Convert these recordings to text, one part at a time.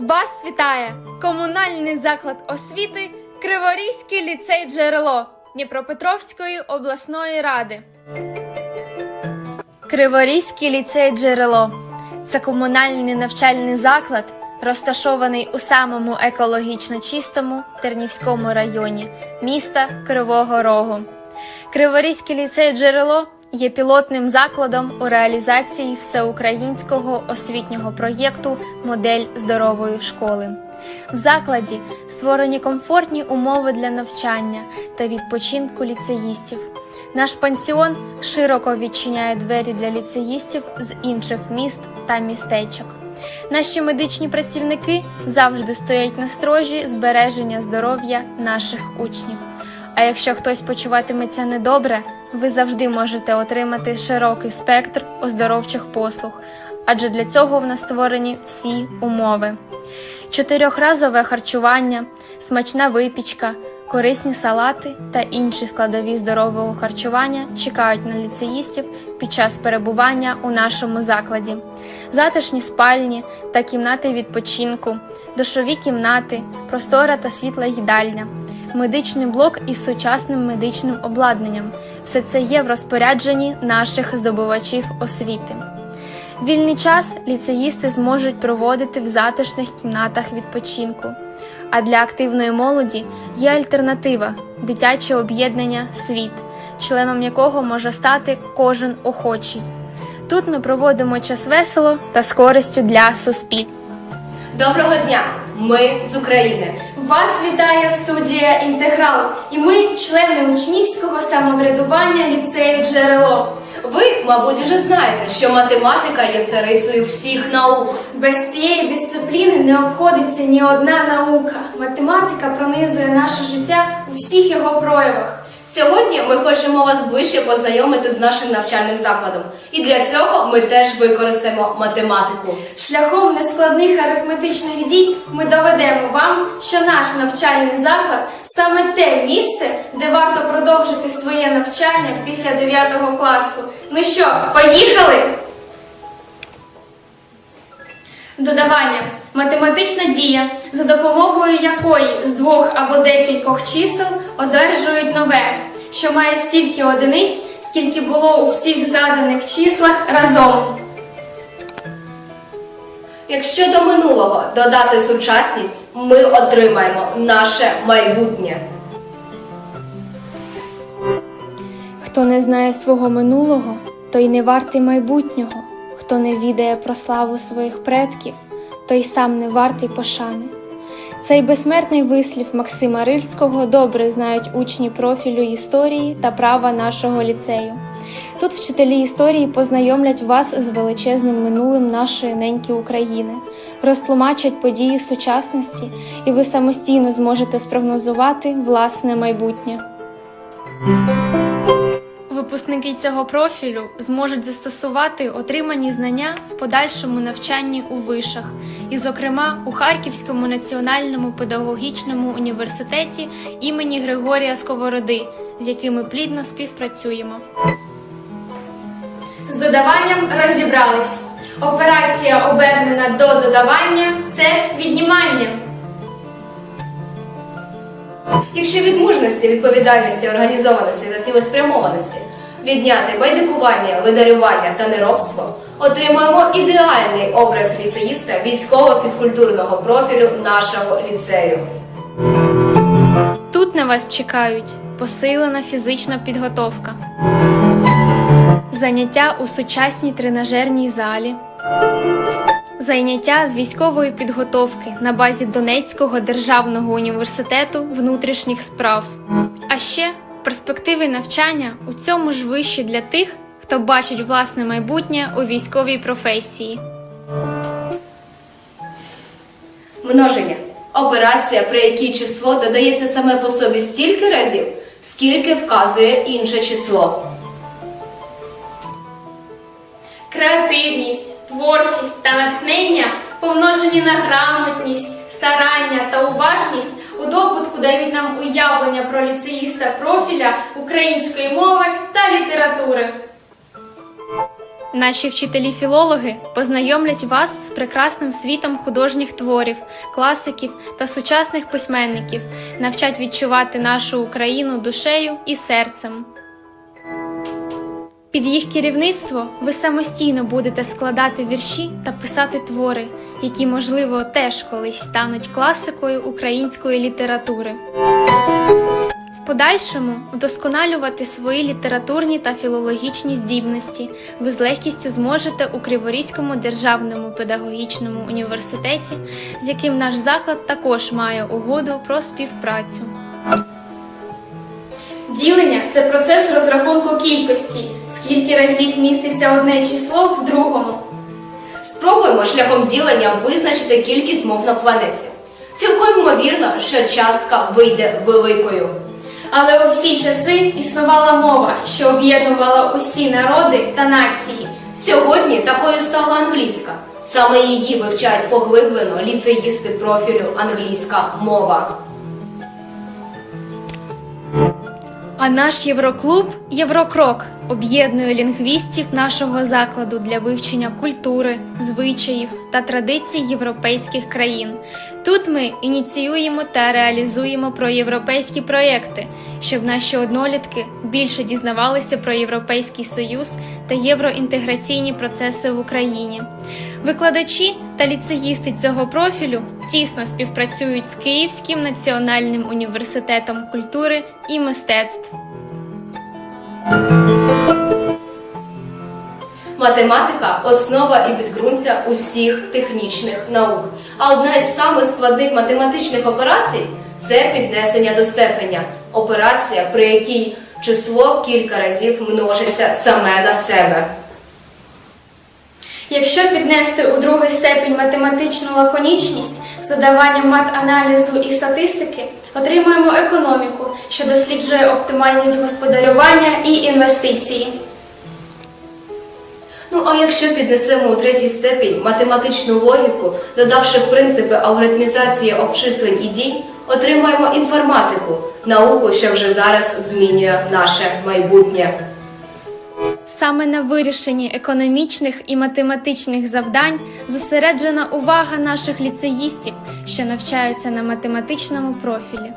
Вас вітає комунальний заклад освіти Криворізький ліцей Джерело Дніпропетровської обласної ради. Криворізький ліцей Джерело це комунальний навчальний заклад, розташований у самому екологічно чистому Тернівському районі міста Кривого Рогу. Криворізький ліцей Джерело є пілотним закладом у реалізації всеукраїнського освітнього проєкту Модель здорової школи. В закладі створені комфортні умови для навчання та відпочинку ліцеїстів. Наш пансіон широко відчиняє двері для ліцеїстів з інших міст та містечок. Наші медичні працівники завжди стоять на строжі збереження здоров'я наших учнів. А якщо хтось почуватиметься недобре, ви завжди можете отримати широкий спектр оздоровчих послуг, адже для цього в нас створені всі умови: чотирьохразове харчування, смачна випічка, корисні салати та інші складові здорового харчування чекають на ліцеїстів під час перебування у нашому закладі, затишні спальні та кімнати відпочинку, душові кімнати, простора та світла їдальня медичний блок із сучасним медичним обладнанням. Все це є в розпорядженні наших здобувачів освіти. Вільний час ліцеїсти зможуть проводити в затишних кімнатах відпочинку. А для активної молоді є альтернатива дитяче об'єднання Світ, членом якого може стати кожен охочий. Тут ми проводимо час весело та з користю для суспільства. Доброго дня! Ми з України. Вас вітає студія Інтеграл, і ми члени учнівського самоврядування ліцею Джерело. Ви, мабуть, вже знаєте, що математика є царицею всіх наук. Без цієї дисципліни не обходиться ні одна наука. Математика пронизує наше життя у всіх його проявах. Сьогодні ми хочемо вас ближче познайомити з нашим навчальним закладом. І для цього ми теж використаємо математику. Шляхом нескладних арифметичних дій ми доведемо вам, що наш навчальний заклад саме те місце, де варто продовжити своє навчання після 9 класу. Ну що, поїхали? Додавання математична дія, за допомогою якої з двох або декількох чисел одержують нове, що має стільки одиниць, скільки було у всіх заданих числах разом. Якщо до минулого додати сучасність, ми отримаємо наше майбутнє. Хто не знає свого минулого, той не вартий майбутнього. Хто не відає про славу своїх предків, той сам не вартий пошани. Цей безсмертний вислів Максима Рильського добре знають учні профілю історії та права нашого ліцею. Тут вчителі історії познайомлять вас з величезним минулим нашої неньки України, розтлумачать події сучасності, і ви самостійно зможете спрогнозувати власне майбутнє. Випускники цього профілю зможуть застосувати отримані знання в подальшому навчанні у вишах, і, зокрема, у Харківському національному педагогічному університеті імені Григорія Сковороди, з якими плідно співпрацюємо. З додаванням розібрались. Операція обернена до додавання це віднімання. Якщо від мужності, відповідальності, організованості та цілеспрямованості відняти байдикування, видарювання та неробство, отримуємо ідеальний образ ліцеїста військово-фізкультурного профілю нашого ліцею. Тут на вас чекають посилена фізична підготовка, заняття у сучасній тренажерній залі, заняття з військової підготовки на базі Донецького державного університету внутрішніх справ, а ще перспективи навчання у цьому ж вищі для тих, хто бачить власне майбутнє у військовій професії. Множення операція, при якій число додається саме по собі стільки разів, скільки вказує інше число. Креативність, творчість та натхнення, помножені на грамотність, старання та уважність, у добутку дають нам уявлення про ліцеїста профіля української мови та літератури. Наші вчителі-філологи познайомлять вас з прекрасним світом художніх творів, класиків та сучасних письменників, навчать відчувати нашу Україну душею і серцем. Під їх керівництво ви самостійно будете складати вірші та писати твори, які, можливо, теж колись стануть класикою української літератури. В подальшому вдосконалювати свої літературні та філологічні здібності ви з легкістю зможете у Криворізькому державному педагогічному університеті, з яким наш заклад також має угоду про співпрацю. Ділення це процес розрахунку кількості, скільки разів міститься одне число в другому. Спробуємо шляхом ділення визначити кількість мов на планеті. Цілком ймовірно, що частка вийде великою. Але у всі часи існувала мова, що об'єднувала усі народи та нації. Сьогодні такою стала англійська. Саме її вивчають поглиблено ліцеїсти профілю англійська мова. А наш Євроклуб Єврокрок об'єднує лінгвістів нашого закладу для вивчення культури, звичаїв та традицій європейських країн. Тут ми ініціюємо та реалізуємо проєвропейські проєкти, щоб наші однолітки більше дізнавалися про Європейський Союз та євроінтеграційні процеси в Україні. Викладачі та ліцеїсти цього профілю тісно співпрацюють з Київським національним університетом культури і мистецтв. Математика основа і підґрунтя усіх технічних наук. А одна із самих складних математичних операцій це піднесення до степеня. Операція, при якій число кілька разів множиться саме на себе. Якщо піднести у другий степінь математичну лаконічність з додаванням мат-аналізу і статистики, отримуємо економіку, що досліджує оптимальність господарювання і інвестиції. Ну а якщо піднесемо у третій степінь математичну логіку, додавши принципи алгоритмізації обчислень і дій, отримаємо інформатику, науку, що вже зараз змінює наше майбутнє. Саме на вирішенні економічних і математичних завдань зосереджена увага наших ліцеїстів, що навчаються на математичному профілі.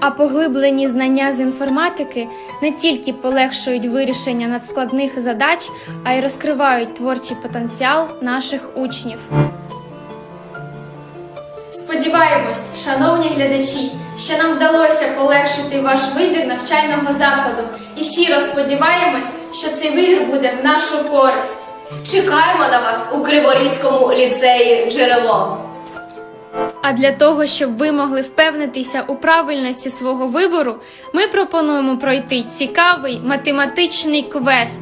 А поглиблені знання з інформатики не тільки полегшують вирішення надскладних задач, а й розкривають творчий потенціал наших учнів. Сподіваємось, шановні глядачі, що нам вдалося полегшити ваш вибір навчального закладу і щиро сподіваємось, що цей вибір буде в нашу користь. Чекаємо на вас у Криворізькому ліцеї джерело. А для того, щоб ви могли впевнитися у правильності свого вибору, ми пропонуємо пройти цікавий математичний квест.